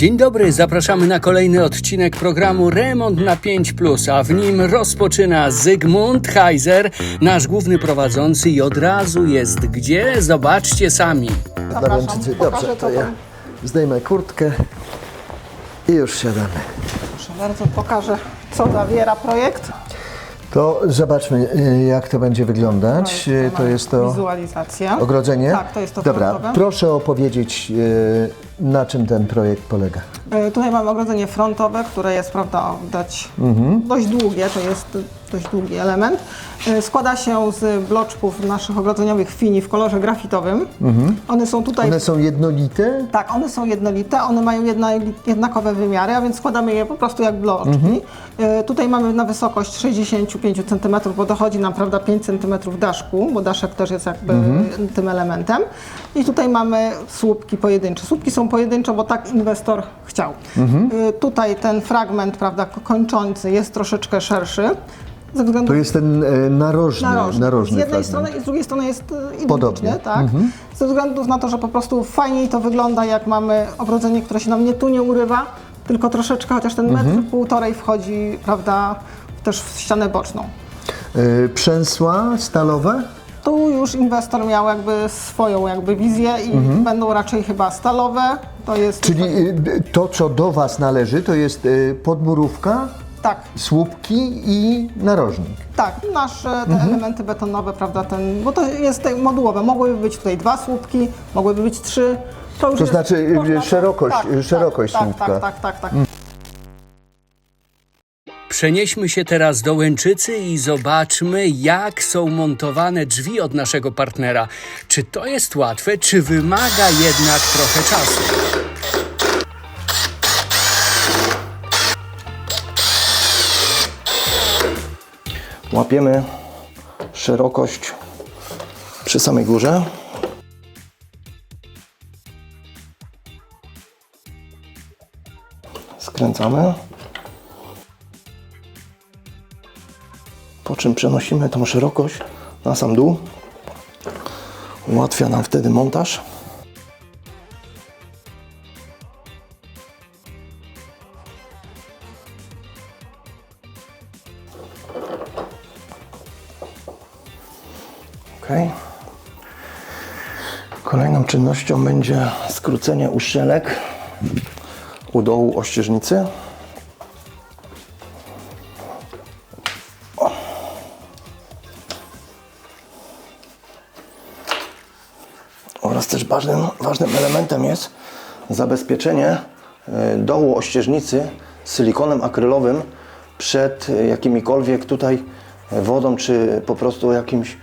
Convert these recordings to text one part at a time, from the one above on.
Dzień dobry, zapraszamy na kolejny odcinek programu Remont na 5, a w nim rozpoczyna Zygmunt Heiser, nasz główny prowadzący, i od razu jest gdzie? Zobaczcie sami. Zapraszam, pokażę, Dobrze, to ja zdejmę kurtkę i już siadamy. Proszę bardzo, pokażę, co zawiera projekt. To zobaczmy, y, jak to będzie wyglądać. Y, To jest to Wizualizacja. ogrodzenie? Tak, to jest to Dobra, frontowe. proszę opowiedzieć, y, na czym ten projekt polega. E, Tutaj mamy ogrodzenie frontowe, które jest, prawda, widać Mhm. dość długie, to jest dość długi element. E, Składa się z bloczków naszych ogrodzeniowych fini w kolorze grafitowym. One są tutaj... Mhm. One są jednolite? Tak, one są jednolite, one mają jedna, jednakowe wymiary, a więc składamy je po prostu jak bloczki. Mhm. E, Tutaj mamy na wysokość 65 cm, bo dochodzi nam prawda, 5 cm daszku, bo daszek też jest jakby Mhm. tym elementem. I tutaj mamy słupki pojedyncze. Słupki są pojedyncze, bo tak inwestor chciał. Mhm. E, Tutaj ten fragment prawda, kończący jest troszeczkę szerszy. To jest ten y, narożny, narożny. narożny z jednej fragment. strony i z drugiej strony jest e, identyczny, Podobnie. Mhm. tak? Ze względu na to, że po prostu fajniej to wygląda, jak mamy ogrodzenie, które się nam nie tu nie urywa, tylko troszeczkę, chociaż ten Mhm. metr półtorej wchodzi, prawda, też w ścianę boczną. Y, Przęsła stalowe? Tu już inwestor miał jakby swoją jakby wizję i będą raczej chyba stalowe. To jest Mhm. Czyli y, to, co do Was należy, to jest y, podmurówka, tak, słupki i narożnik. tak, nasze te Mhm. elementy betonowe, prawda, ten, bo to jest te modułowe. Mogłyby być tutaj dwa słupki, mogłyby być trzy. To, już To jest- znaczy, y, szerokość- y, szerokość tak, słupka. Tak, tak, tak, tak. Przenieśmy się teraz do Łęczycy i zobaczmy, jak są montowane drzwi od naszego partnera. Czy to jest łatwe, czy wymaga jednak trochę czasu? Łapiemy szerokość przy samej górze. Skręcamy. Po czym przenosimy tą szerokość na sam dół. Ułatwia nam wtedy montaż. Ok. Kolejną czynnością będzie skrócenie uszczelek u dołu ościeżnicy. Oraz też ważnym, ważnym elementem jest zabezpieczenie e, dołu ościeżnicy silikonem akrylowym przed e, jakimikolwiek tutaj wodą, czy po prostu jakimś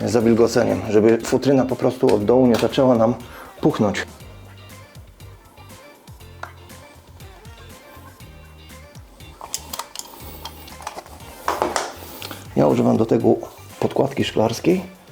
zawilgoceniem, żeby futryna po prostu od dołu nie zaczęła nam puchnąć. Ja używam do tego podkładki szklarskiej.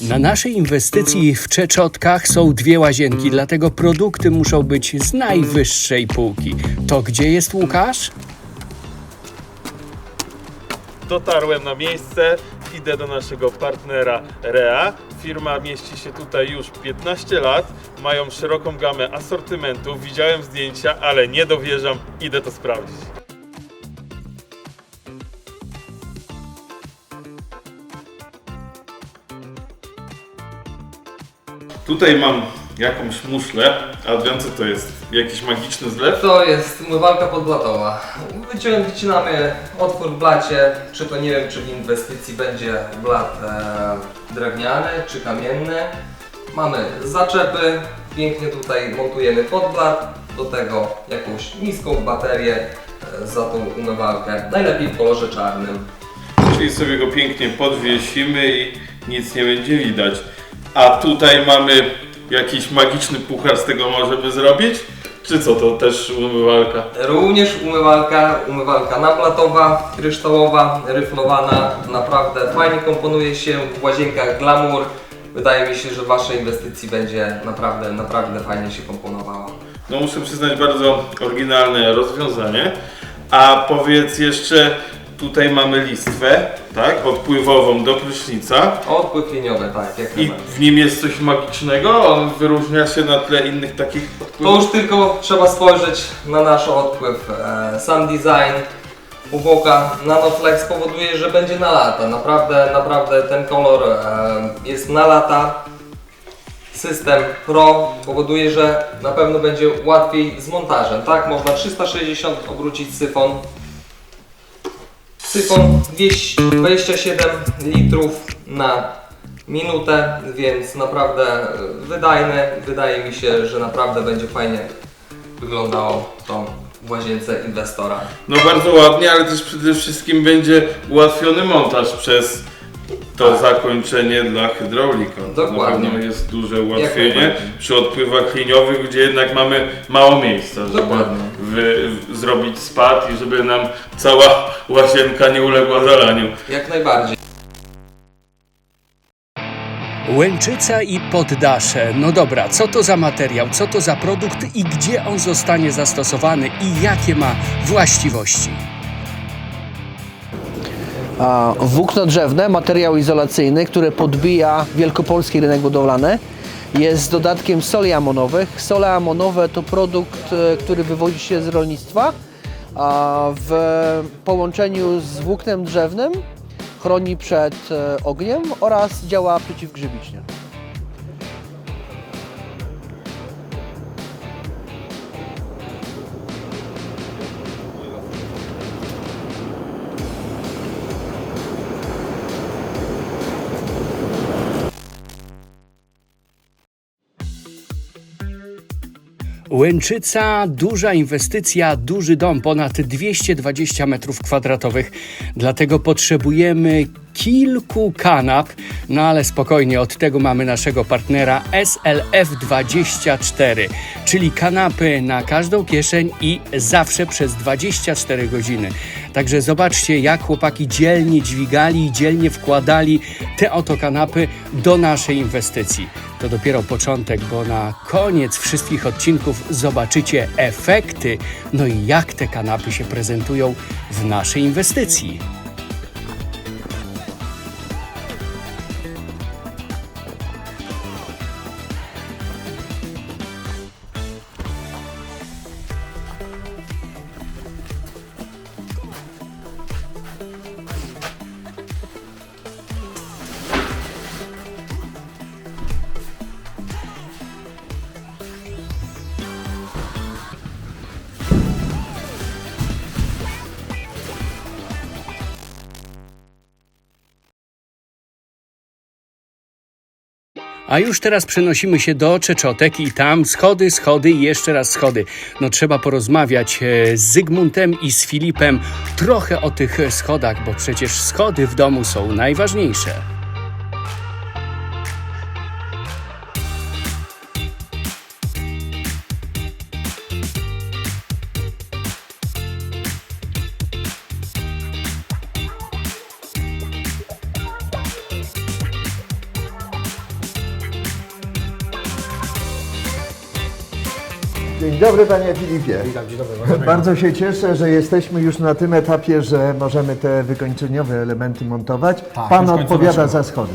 Na naszej inwestycji w Czeczotkach są dwie łazienki, dlatego produkty muszą być z najwyższej półki. To gdzie jest Łukasz? Dotarłem na miejsce, idę do naszego partnera REA. Firma mieści się tutaj już 15 lat, mają szeroką gamę asortymentów. Widziałem zdjęcia, ale nie dowierzam, idę to sprawdzić. Tutaj mam jakąś muszlę, a wiem co to jest? Jakiś magiczny zlew? To jest umywalka podblatowa. Wyciąg- Wycinamy otwór w blacie, czy to nie wiem, czy w inwestycji będzie blat e, drewniany, czy kamienny. Mamy zaczepy, pięknie tutaj montujemy podblat, do tego jakąś niską baterię e, za tą umywalkę, najlepiej w kolorze czarnym. Czyli sobie go pięknie podwiesimy i nic nie będzie widać. A tutaj mamy jakiś magiczny puchar z tego możemy zrobić? Czy co, to też umywalka? Również umywalka, umywalka naplatowa, kryształowa, ryflowana, naprawdę fajnie komponuje się w łazienkach glamour. Wydaje mi się, że w Waszej inwestycji będzie naprawdę, naprawdę fajnie się komponowała. No muszę przyznać bardzo oryginalne rozwiązanie. A powiedz jeszcze, tutaj mamy listwę, tak? Odpływową do prysznica. Odpływ liniowy, tak, jak I najbardziej. w nim jest coś magicznego? On wyróżnia się na tle innych takich To odpływów? już tylko trzeba spojrzeć na nasz odpływ. E, Sam design Uboka Nanoflex powoduje, że będzie na lata. Naprawdę, naprawdę ten kolor e, jest na lata. System Pro powoduje, że na pewno będzie łatwiej z montażem. Tak, można 360 obrócić syfon. Syfon 227 litrów na minutę, więc naprawdę e, wydajny. Wydaje mi się, że naprawdę będzie fajnie wyglądało to w łazience inwestora. No bardzo ładnie, ale też przede wszystkim będzie ułatwiony montaż przez to zakończenie dla hydraulika. Tak. Dokładnie. Na pewno jest duże ułatwienie przy odpływach liniowych, gdzie jednak mamy mało miejsca, Dokładnie. Wy, w, zrobić spad i żeby nam cała łazienka nie uległa zalaniu. Jak najbardziej. Łęczyca i poddasze. No dobra, co to za materiał, co to za produkt i gdzie on zostanie zastosowany i jakie ma właściwości? A, Włókno drzewne, materiał izolacyjny, który podbija wielkopolski rynek budowlany. Jest z dodatkiem soli amonowych. Sole amonowe to produkt, e, który wywodzi się z rolnictwa. A w połączeniu z włóknem drzewnym chroni przed e, ogniem oraz działa przeciwgrzybicznie. Łęczyca, duża inwestycja, duży dom, ponad 220 metrów kwadratowych. Dlatego potrzebujemy kilku kanap, no ale spokojnie, od tego mamy naszego partnera SLF24, czyli kanapy na każdą kieszeń i zawsze przez 24 godziny. Także zobaczcie, jak chłopaki dzielnie dźwigali i dzielnie wkładali te oto kanapy do naszej inwestycji. To dopiero początek, bo na koniec wszystkich odcinków zobaczycie efekty, no i jak te kanapy się prezentują w naszej inwestycji. A już teraz przenosimy się do Czeczotek i tam schody, schody i jeszcze raz schody. No trzeba porozmawiać e, z Zygmuntem i z Filipem trochę o tych schodach, bo przecież schody w domu są najważniejsze. Dzień dobry panie Filipie. Witam, dzień dobry. Bardzo się cieszę, że jesteśmy już na tym etapie, że możemy te wykończeniowe elementy montować. Tak, Pan odpowiada za schody.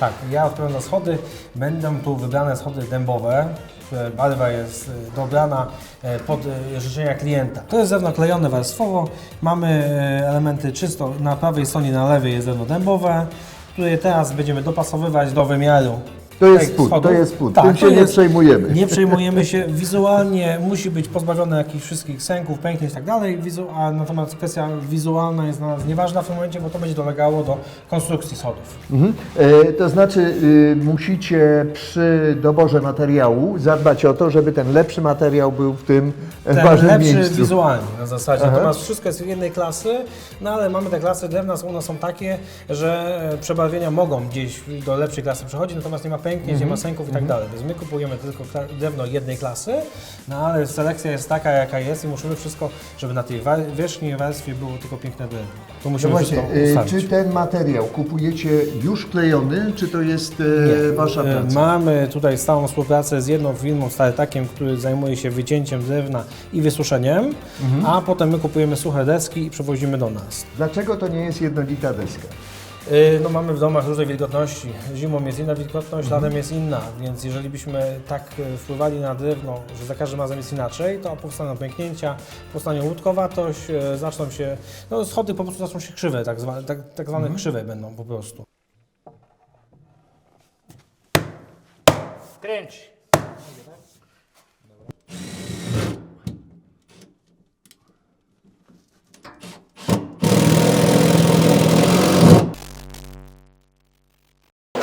Tak, ja odpowiadam za schody. Będą tu wybrane schody dębowe. które Barwa jest e, dobrana e, pod e, życzenia klienta. To jest drewno klejone warstwowo. Mamy e, elementy czysto na prawej stronie, na lewej jest drewno dębowe, które teraz będziemy dopasowywać do wymiaru. To jest tych spód, schodów. to jest spód. Tak, Tym się nie jest- przejmujemy. Nie przejmujemy się. Wizualnie musi być pozbawione jakichś wszystkich sęków, pęknięć i tak dalej. A natomiast kwestia wizualna jest dla nas nieważna w tym momencie, bo to będzie dolegało do konstrukcji schodów. Mhm. E, to znaczy y, musicie przy doborze materiału zadbać o to, żeby ten lepszy materiał był w tym ten ważnym lepszy miejscu. wizualnie na zasadzie. Aha. Natomiast wszystko jest jednej klasy, no ale mamy te klasy drewna, nas są takie, że e, przebarwienia mogą gdzieś do lepszej klasy przechodzić, natomiast nie ma pęknięć pęknięć, nie ma sęków i tak dalej. Więc my kupujemy tylko drewno jednej klasy, no ale selekcja jest taka, jaka jest i musimy wszystko, żeby na tej wierzchniej warstwie było tylko piękne drewno. To No musimy właśnie, wszystko y, czy ten materiał kupujecie już klejony, czy to jest e, wasza E, praca? Mamy tutaj stałą współpracę z jedną firmą, Startakiem, który zajmuje się wycięciem drewna i wysuszeniem, Mhm. a potem my kupujemy suche deski i przewozimy do nas. Dlaczego to nie jest jednolita deska? Y, No mamy w domach różne wilgotności. Zimą jest inna wilgotność, Mhm. latem jest inna, więc jeżeli byśmy tak y, wpływali na drewno, że za każdym razem jest inaczej, to powstaną pęknięcia, powstanie łódkowatość, y, zaczną się, no schody po prostu zaczną się krzywe, tak zwane, tak, tak zwane Mhm. krzywe będą po prostu. W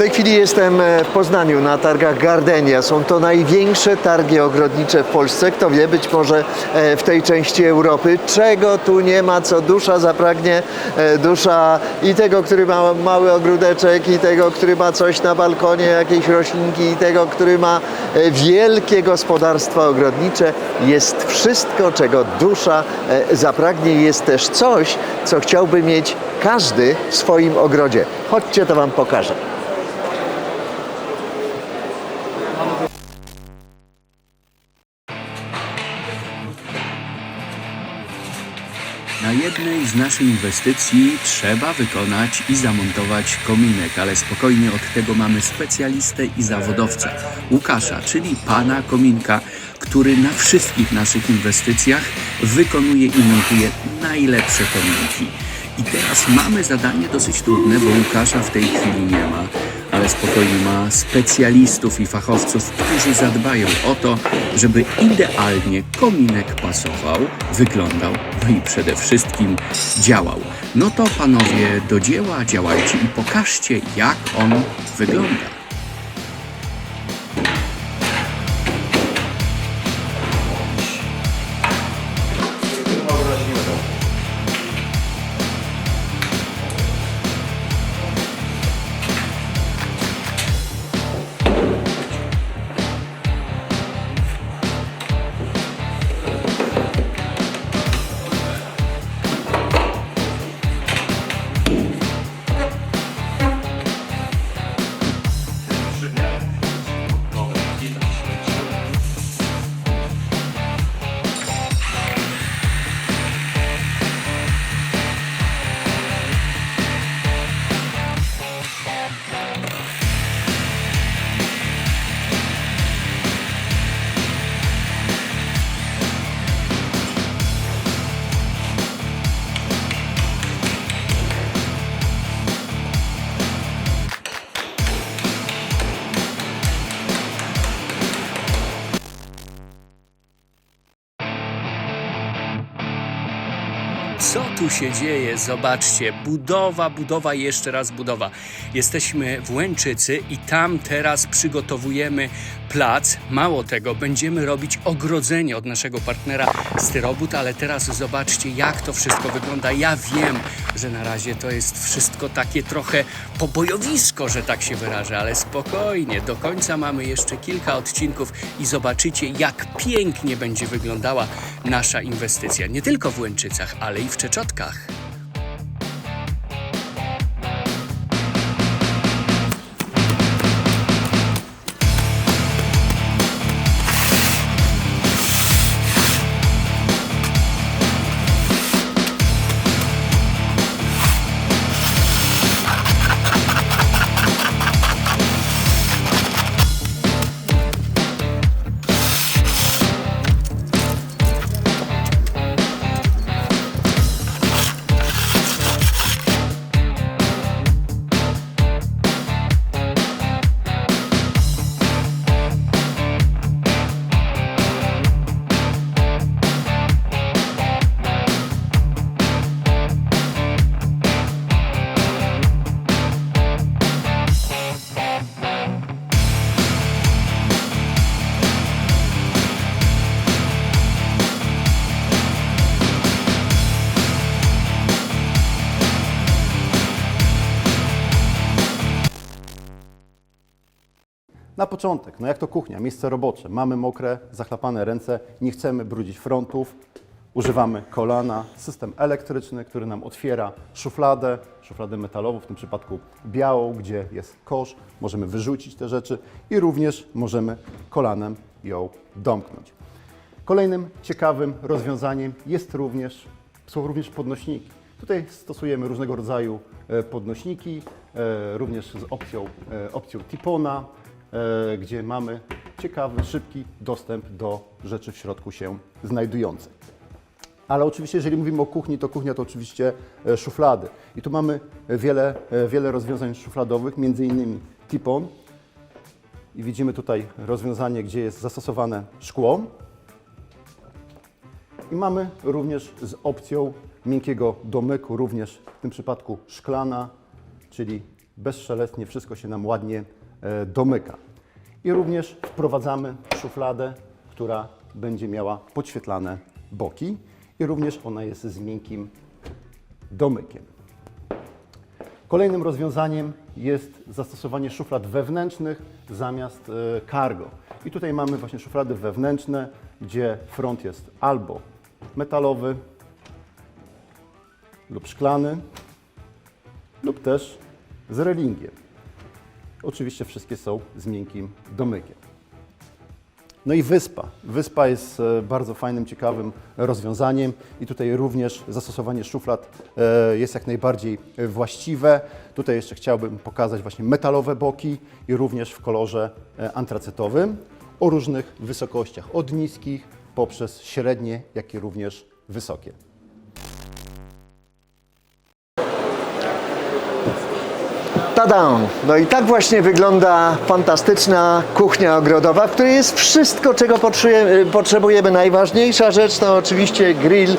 tej chwili jestem e, w Poznaniu na targach Gardenia. Są to największe targi ogrodnicze w Polsce. Kto wie, być może e, w tej części Europy. Czego tu nie ma, co dusza zapragnie. E, Dusza i tego, który ma mały ogródeczek, i tego, który ma coś na balkonie, jakieś roślinki, i tego, który ma wielkie gospodarstwo ogrodnicze. Jest wszystko, czego dusza zapragnie. Jest też coś, co chciałby mieć każdy w swoim ogrodzie. Chodźcie, to Wam pokażę. Jednej z naszych inwestycji trzeba wykonać i zamontować kominek, ale spokojnie od tego mamy specjalistę i zawodowca Łukasza, czyli pana kominka, który na wszystkich naszych inwestycjach wykonuje i montuje najlepsze kominki. I teraz mamy zadanie dosyć trudne, bo Łukasza w tej chwili nie ma, ale spokojnie ma specjalistów i fachowców, którzy zadbają o to, żeby idealnie kominek pasował, wyglądał, no i przede wszystkim działał. No to panowie do dzieła, działajcie i pokażcie, jak on wygląda. Co tu się dzieje? Zobaczcie, budowa, budowa i jeszcze raz budowa. Jesteśmy w Łęczycy i tam teraz przygotowujemy plac. Mało tego, będziemy robić ogrodzenie od naszego partnera Styrobut, ale teraz zobaczcie, jak to wszystko wygląda. Ja wiem, że na razie to jest wszystko takie trochę pobojowisko, że tak się wyrażę, ale spokojnie, do końca mamy jeszcze kilka odcinków i zobaczycie, jak pięknie będzie wyglądała nasza inwestycja. Nie tylko w Łęczycach, ale i w Czeczotkach. Początek, no jak to kuchnia, miejsce robocze. Mamy mokre, zachlapane ręce, nie chcemy brudzić frontów. Używamy kolana, system elektryczny, który nam otwiera szufladę, szufladę metalową, w tym przypadku białą, gdzie jest kosz. Możemy wyrzucić te rzeczy i również możemy kolanem ją domknąć. Kolejnym ciekawym rozwiązaniem jest również, są również podnośniki. Tutaj stosujemy różnego rodzaju e, podnośniki, e, również z opcją, e, opcją Tipona, gdzie mamy ciekawy, szybki dostęp do rzeczy w środku się znajdujących. Ale oczywiście, jeżeli mówimy o kuchni, to kuchnia to oczywiście e, szuflady. I tu mamy wiele, e, wiele rozwiązań szufladowych, między innymi Tipon. I widzimy tutaj rozwiązanie, gdzie jest zastosowane szkło. I mamy również z opcją miękkiego domyku, również w tym przypadku szklana, czyli bezszelestnie wszystko się nam ładnie e, domyka. I również wprowadzamy szufladę, która będzie miała podświetlane boki i również ona jest z miękkim domykiem. Kolejnym rozwiązaniem jest zastosowanie szuflad wewnętrznych zamiast e, cargo. I tutaj mamy właśnie szuflady wewnętrzne, gdzie front jest albo metalowy lub szklany, lub też z relingiem. Oczywiście wszystkie są z miękkim domykiem. No i wyspa. Wyspa jest e, bardzo fajnym, ciekawym rozwiązaniem i tutaj również zastosowanie szuflad e, jest jak najbardziej e, właściwe. Tutaj jeszcze chciałbym pokazać właśnie metalowe boki i również w kolorze antracytowym o różnych wysokościach, od niskich poprzez średnie, jak i również wysokie. No i tak właśnie wygląda fantastyczna kuchnia ogrodowa, w której jest wszystko, czego potrzebujemy. Najważniejsza rzecz to oczywiście grill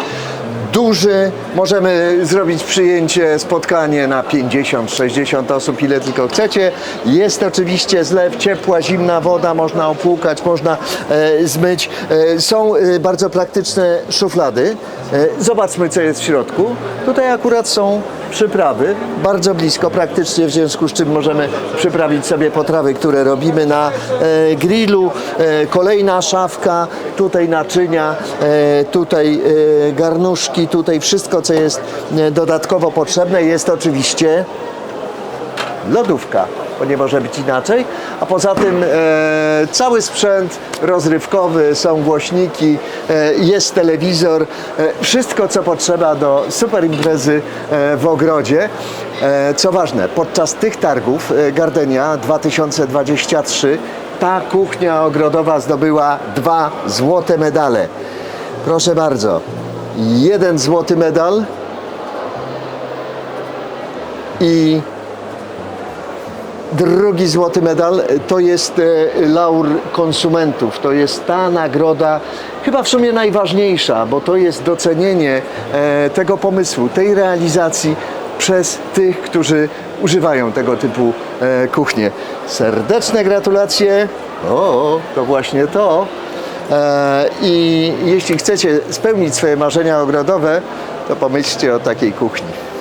duży. Możemy zrobić przyjęcie, spotkanie na 50-60 osób, ile tylko chcecie. Jest oczywiście zlew, ciepła, zimna woda, można opłukać, można e, zmyć. E, są e, bardzo praktyczne szuflady. E, zobaczmy, co jest w środku. Tutaj akurat są przyprawy, bardzo blisko, praktycznie w związku z czym możemy przyprawić sobie potrawy, które robimy na e, grillu. E, kolejna szafka, tutaj naczynia, e, tutaj e, garnuszki, tutaj wszystko, co jest e, dodatkowo potrzebne. Jest oczywiście lodówka, bo nie może być inaczej. A poza tym e, cały sprzęt rozrywkowy, są głośniki, e, jest telewizor, e, wszystko co potrzeba do super imprezy e, w ogrodzie. E, co ważne, podczas tych targów e, Gardenia 2023 ta kuchnia ogrodowa zdobyła dwa złote medale. Proszę bardzo, jeden złoty medal i Drugi złoty medal to jest e, laur konsumentów. To jest ta nagroda, chyba w sumie najważniejsza, bo to jest docenienie e, tego pomysłu, tej realizacji przez tych, którzy używają tego typu e, kuchnie. Serdeczne gratulacje. O, to właśnie to. E, I jeśli chcecie spełnić swoje marzenia ogrodowe, to pomyślcie o takiej kuchni.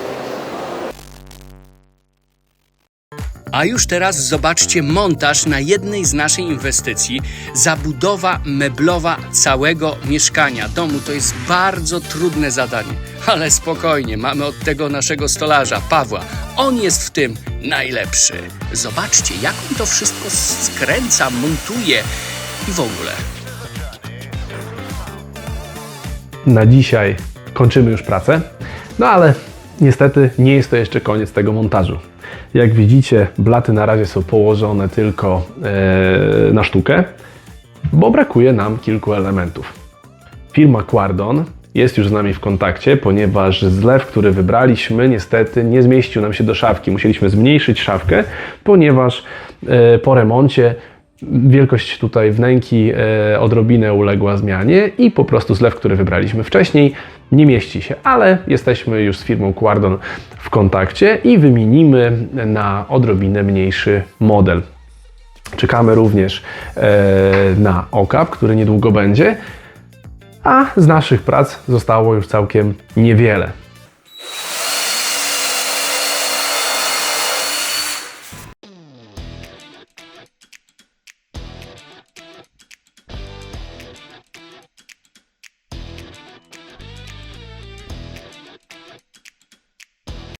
A już teraz zobaczcie montaż na jednej z naszej inwestycji. Zabudowa meblowa całego mieszkania, domu. To jest bardzo trudne zadanie. Ale spokojnie, mamy od tego naszego stolarza, Pawła. On jest w tym najlepszy. Zobaczcie, jak on to wszystko skręca, montuje i w ogóle. na dzisiaj kończymy już pracę. No ale niestety nie jest to jeszcze koniec tego montażu. Jak widzicie, blaty na razie są położone tylko e, na sztukę, bo brakuje nam kilku elementów. Firma Quardon jest już z nami w kontakcie, ponieważ zlew, który wybraliśmy, niestety nie zmieścił nam się do szafki. Musieliśmy zmniejszyć szafkę, ponieważ e, po remoncie wielkość tutaj wnęki e, odrobinę uległa zmianie i po prostu zlew, który wybraliśmy wcześniej, nie mieści się, ale jesteśmy już z firmą Quardon w kontakcie i wymienimy na odrobinę mniejszy model. Czekamy również e, na okap, który niedługo będzie, a z naszych prac zostało już całkiem niewiele.